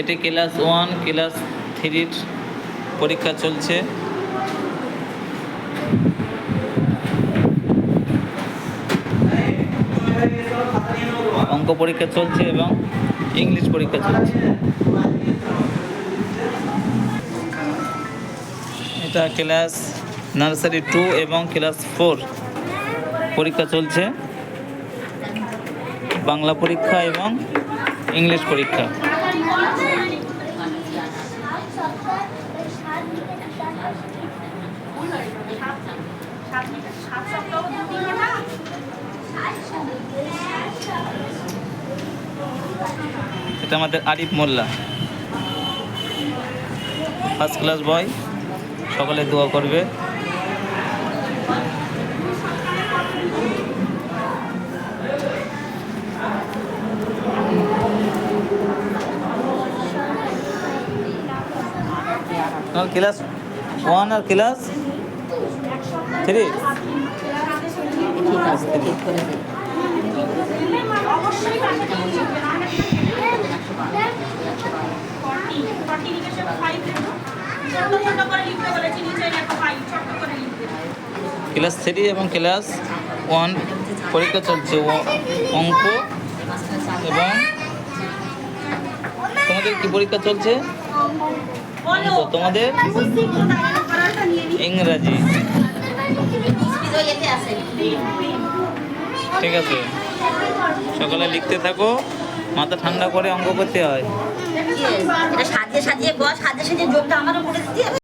এটি class one class থ্রির পরীক্ষা চলছে। অঙ্ক পরীক্ষা চলছে এবং ইংলিশ পরীক্ষা চলছে। এটা ক্লাস নার্সারি টু এবং ক্লাস ফোর পরীক্ষা চলছে। বাংলা পরীক্ষা এবং ইংলিশ পরীক্ষা। এটা আমাদের Arif Molla. First class boy সকলে দোয়া করবে। নিচে লেখো ফাইভ ছোট করে থ্রি? ক্লাস থ্রি এবং ক্লাস ওয়ান পরীক্ষা চলছে। অঙ্ক এবং তোমাদের কি পরীক্ষা চলছে? বলো অঙ্ক তোমাদের ইংরাজি। ঠিক আছে। সকালে লিখতে থাকো, মাথা ঠান্ডা করে অঙ্ক করতে হয়। সাজিয়ে সাজিয়ে বস, সাজিয়ে সাজিয়ে যোগটা আমারও করে দিতে